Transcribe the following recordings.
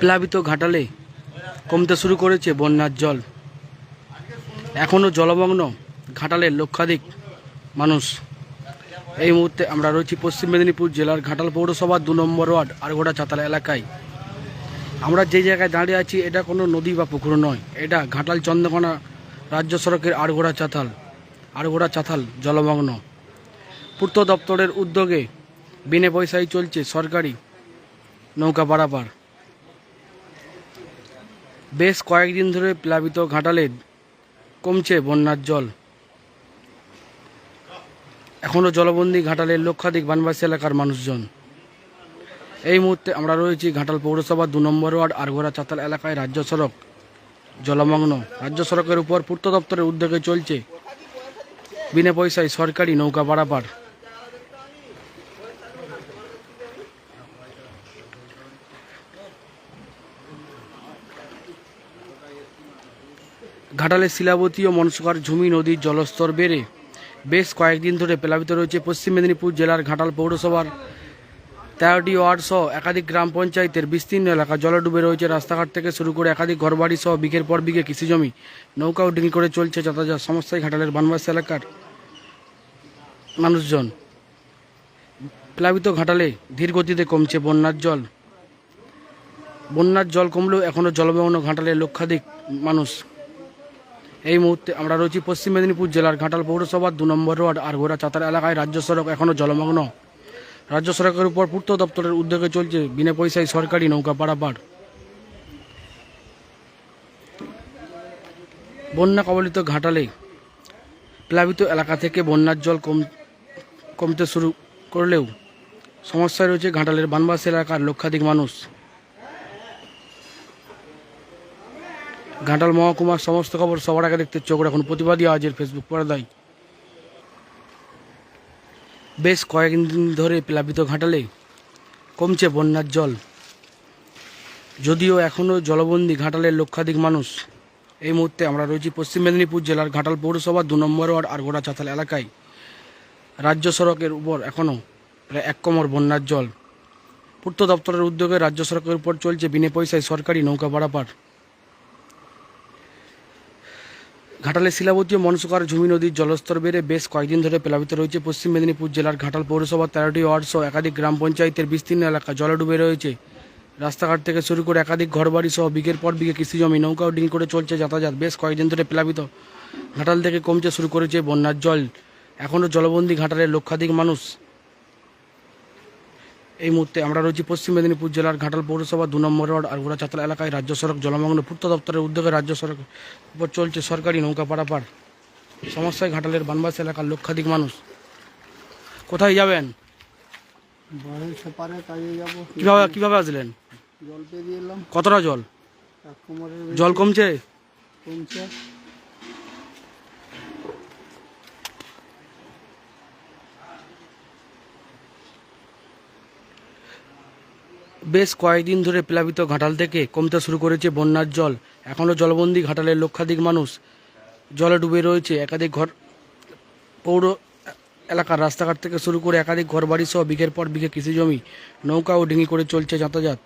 প্লাবিত ঘাটালে কমতে শুরু করেছে বন্যার জল। এখনও জলমগ্ন ঘাটালের লক্ষাধিক মানুষ। এই মুহূর্তে আমরা রয়েছি পশ্চিম মেদিনীপুর জেলার ঘাটাল পৌরসভার দু নম্বর ওয়ার্ড আরগোড়া চাতাল এলাকায়। আমরা যে জায়গায় দাঁড়িয়ে আছি, এটা কোনো নদী বা পুকুর নয়। এটা ঘাটাল চন্দ্রকোনা রাজ্য সড়কের আরগোড়া চাতাল। আরগোড়া চাতাল জলমগ্ন। পূর্ত দপ্তরের উদ্যোগে বিনে পয়সায় চলছে সরকারি নৌকা পারাপার বেশ কয়েকদিন ধরে প্লাবিত ঘাটালে কমছে বন্যার জল। এখনও জলবন্দী ঘাটালের লক্ষাধিক বানবাসী এলাকার মানুষজন। এই মুহূর্তে আমরা রয়েছি ঘাটাল পৌরসভার দু নম্বর ওয়ার্ড আরগোড়া চাতাল এলাকায় রাজ্য সড়ক জলমগ্ন। রাজ্য সড়কের উপর পূর্ত দপ্তরের উদ্যোগে চলছে বিনা পয়সায় সরকারি নৌকা পারাপার। ঘাটালের শিলাবতী ও মনসুকার ঝুমি নদীর জলস্তর বেড়ে বেশ কয়েকদিন ধরে প্লাবিত রয়েছে পশ্চিম মেদিনীপুর জেলার ঘাটাল পৌরসভার তেরোটি ওয়ার্ড সহ একাধিক গ্রাম পঞ্চায়েতের বিস্তীর্ণ এলাকা। জলে ডুবে রয়েছে রাস্তাঘাট থেকে শুরু করে একাধিক ঘরবাড়ি সহ বিঘের পর বিঘে কৃষিজমি নৌকা ও ডিঙি করে চলছে যথাযথ সমস্যায় ঘাটালের বানবাস এলাকার মানুষজন। প্লাবিত ঘাটালে ধীর গতিতে কমছে বন্যার জল। বন্যার জল কমলেও এখনও জলমগ্ন ঘাটালে লক্ষাধিক মানুষ এই মুহূর্তে আমরা রয়েছি পশ্চিম মেদিনীপুর জেলার ঘাটাল পৌরসভার দু নম্বর ওয়ার্ড আর ঘোড়া চাতার এলাকায় রাজ্য সড়ক এখনও জলমগ্ন। রাজ্য সড়কের উপর পূর্ত দপ্তরের উদ্যোগে চলছে বিনা পয়সায় সরকারি নৌকা পারাপার। বন্যা কবলিত ঘাটালে প্লাবিত এলাকা থেকে বন্যার জল কম কমতে শুরু করলেও সমস্যায় রয়েছে ঘাটালের বানবাসী এলাকার লক্ষাধিক মানুষ। ঘাটাল মহকুমার সমস্ত খবর সবার আগে দেখতে চোখ রাখুন। প্রতিবাদী আজের ফেসবুক পর্দায়। বেশ কয়েকদিন ধরে প্লাবিত ঘাটালে কমছে বন্যার জল। যদিও এখনও জলবন্দী ঘাটালের লক্ষাধিক মানুষ এই মুহূর্তে আমরা রয়েছি পশ্চিম মেদিনীপুর জেলার ঘাটাল পৌরসভার দু নম্বর ওয়ার্ড আরগোড়া চাতাল এলাকায়। রাজ্য সড়কের উপর এখনও প্রায় এক কোমর বন্যার জল। পূর্ত দপ্তরের উদ্যোগে রাজ্য সড়কের উপর চলছে বিনে পয়সায় সরকারি নৌকা পারাপার। ঘাটালের শিলাবতী ও মনসুকার ঝুমি নদীর জলস্তর বেড়ে বেশ কয়েকদিন ধরে প্লাবিত রয়েছে। পশ্চিম মেদিনীপুর জেলার ঘাটাল পৌরসভার তেরোটি ওয়ার্ড সহ একাধিক গ্রাম পঞ্চায়েতের বিস্তীর্ণ এলাকা জলে ডুবে রয়েছে। রাস্তাঘাট থেকে শুরু করে একাধিক ঘরবাড়ি সহ বিঘের পর বিঘে কৃষিজমি নৌকা ও ডিঙি করে চলছে যাতায়াত। বেশ কয়েকদিন ধরে প্লাবিত। ঘাটাল থেকে কমতে শুরু করেছে বন্যার জল। এখনও জলবন্দী ঘাটালের লক্ষাধিক মানুষ এই মুহূর্তে আমরা রয়েছি পশ্চিম মেদিনীপুর জেলার ঘাটাল পৌরসভা দু নম্বর ওয়ার্ড আর গোড়া চাতলা এলাকায় রাজ্য সড়ক জলমগ্ন পূর্ত দপ্তরের উদ্যোগে রাজ্য সড়ক উপর চলছে সরকারি নৌকা পারাপার। সমস্যায় ঘাটালের বানবাসী এলাকার লক্ষাধিক মানুষ। কোথায় যাবেন? কীভাবে কীভাবে আসলেন? কতটা জল? জল কমছে? কমছে। বেশ কয়েকদিন ধরে প্লাবিত ঘাটাল থেকে কমতে শুরু করেছে বন্যার জল। এখনও জলবন্দী ঘাটালের লক্ষাধিক মানুষ জলে ডুবে রয়েছে। একাধিক ঘর, পৌর এলাকার রাস্তাঘাট থেকে শুরু করে একাধিক ঘরবাড়ি সহ বিঘের পর বিঘে কৃষিজমি নৌকা ও ডিঙি করে চলছে যাতায়াত।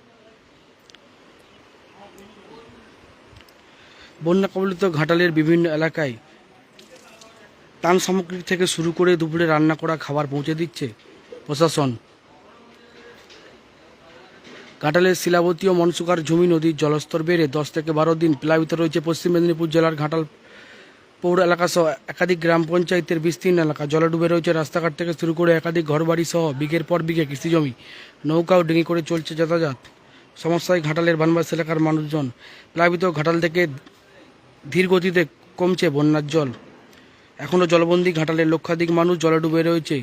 বন্যা কবলিত ঘাটালের বিভিন্ন এলাকায় ত্রাণ সামগ্রী থেকে শুরু করে দুপুরে রান্না করা খাবার পৌঁছে দিচ্ছে প্রশাসন। ঘাটালের শিলাবতী ও মনসুকার ঝুমি নদীর জলস্তর বেড়ে দশ থেকে বারো দিন প্লাবিত রয়েছে পশ্চিম মেদিনীপুর জেলার ঘাটাল পৌর এলাকা সহ একাধিক গ্রাম পঞ্চায়েতের বিস্তীর্ণ এলাকা। জলে ডুবে রয়েছে রাস্তাঘাট থেকে শুরু করে একাধিক ঘরবাড়ি সহ বিঘের পর বিঘে কৃষিজমি নৌকা ও ডিঙি করে চলছে যাতায়াত। সমস্যায় ঘাটালের বানবাস এলাকার মানুষজন প্লাবিত। ঘাটাল থেকে ধীর গতিতে কমছে বন্যার জল। এখনও জলবন্দী ঘাটালের লক্ষাধিক মানুষ জলে ডুবে রয়েছে।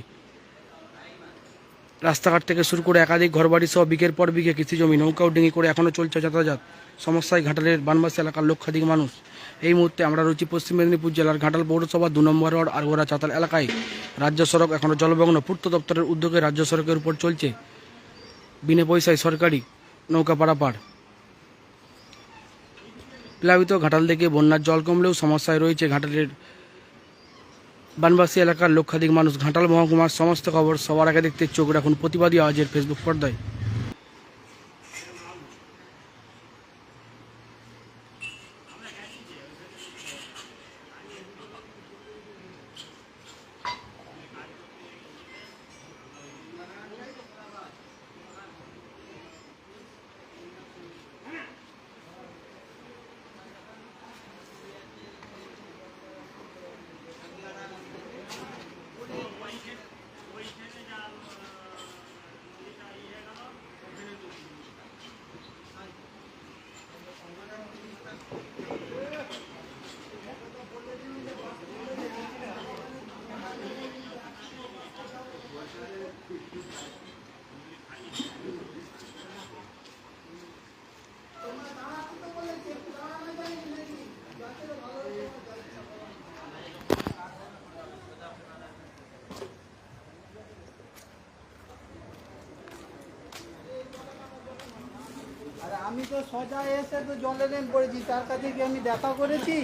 রাস্তাঘাট থেকে শুরু করে একাধিক ঘরবাড়ি সহ বিঘের পর বিঘে কৃষিজমি নৌকা ও ডিঙি করে এখনও চলছে যাতায়াত। সমস্যায় ঘাটালের বানবাসী এলাকার লক্ষাধিক মানুষ। এই মুহূর্তে আমরা রয়েছি পশ্চিম মেদিনীপুর জেলার ঘাটাল পৌরসভা দু নম্বর ওয়ার্ড আরগোড়া চাতাল এলাকায়। রাজ্য সড়ক এখনও জলমগ্ন। পূর্ত দপ্তরের উদ্যোগে রাজ্য সড়কের উপর চলছে বিনা পয়সায় সরকারি নৌকা পারাপার। প্লাবিত ঘাটাল থেকে বন্যার জল কমলেও সমস্যায় রয়েছে ঘাটালের বানবাসী এলাকার লক্ষাধিক মানুষ ঘাটাল মহকুমার সমস্ত খবর সবার আগে দেখতে চোখ রাখুন প্রতিবাদী আওয়াজের ফেসবুক পর্দায় আরে আমি তো সোজা এসে তো জলে নেমে পড়েছি, তার কাছে কি আমি দেখা করেছি?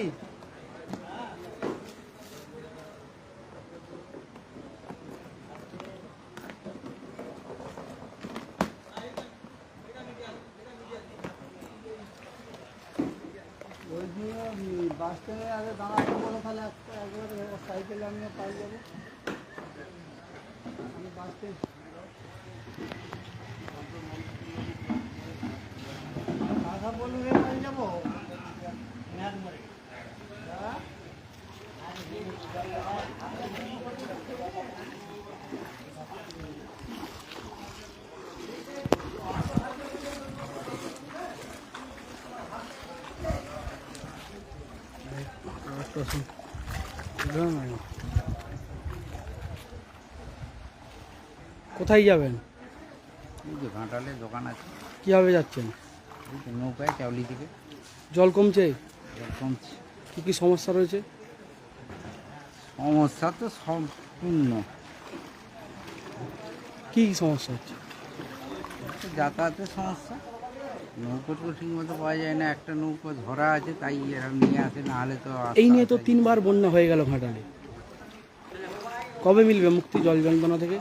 ওই দিয়ে বাস আগে দাঁড়াতে একবার পাই যাব। আমি আশা বলুন পাই যাব হ্যাঁ? কোথায় যাবেন এই যে ঘাটালে দোকান আছে কীভাবে যাচ্ছেন এই যে নৌকায় চাউলি জল কমছে? জল কমছে। কি কি সমস্যা রয়েছে? সমস্যা তো সম্পূর্ণ। কি সমস্যা হচ্ছে? যাতায়াতের সমস্যা। নৌকো তো ঠিক মতো পাওয়া যায় না একটা নৌকো ধরা আছে তাই এরা নিয়ে আসে না হলে তো এই নিয়ে তো তিনবার বন্যা হয়ে গেল ঘাটালে। কবে মিলবে মুক্তি জল যন্ত্রণা থেকে?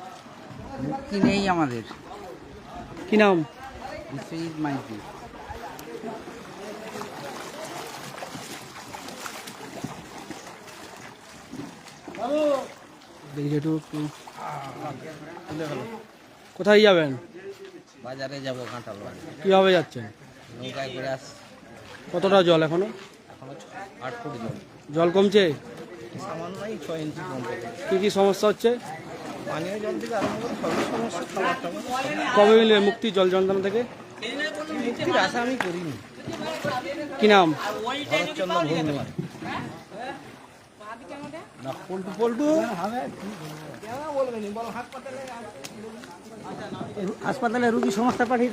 মুক্তি নেই আমাদের। কি নাম? বিশ্বজিৎ মাইতি। কোথায় যাবেন? বাজারে যাব বাজারে। কীভাবে যাচ্ছেন? নৌকায় করে আস কতটা জল এখনও? এখনও আট ফুট জল। জল কমছে? সামান্যই ছয় ইঞ্চি কম কি কি সমস্যা হচ্ছে? পানীয় জল থেকে আরম্ভ করে সব সমস্যা কবে মিলবে মুক্তি জল যন্ত্রণা থেকে? আশা আমি করিনি। কি নাম? ভরতচন্দ্র ভৌমিক না পল্টু। পল্টু হাসপাতালে রুগী সংস্থা পাঠিয়ে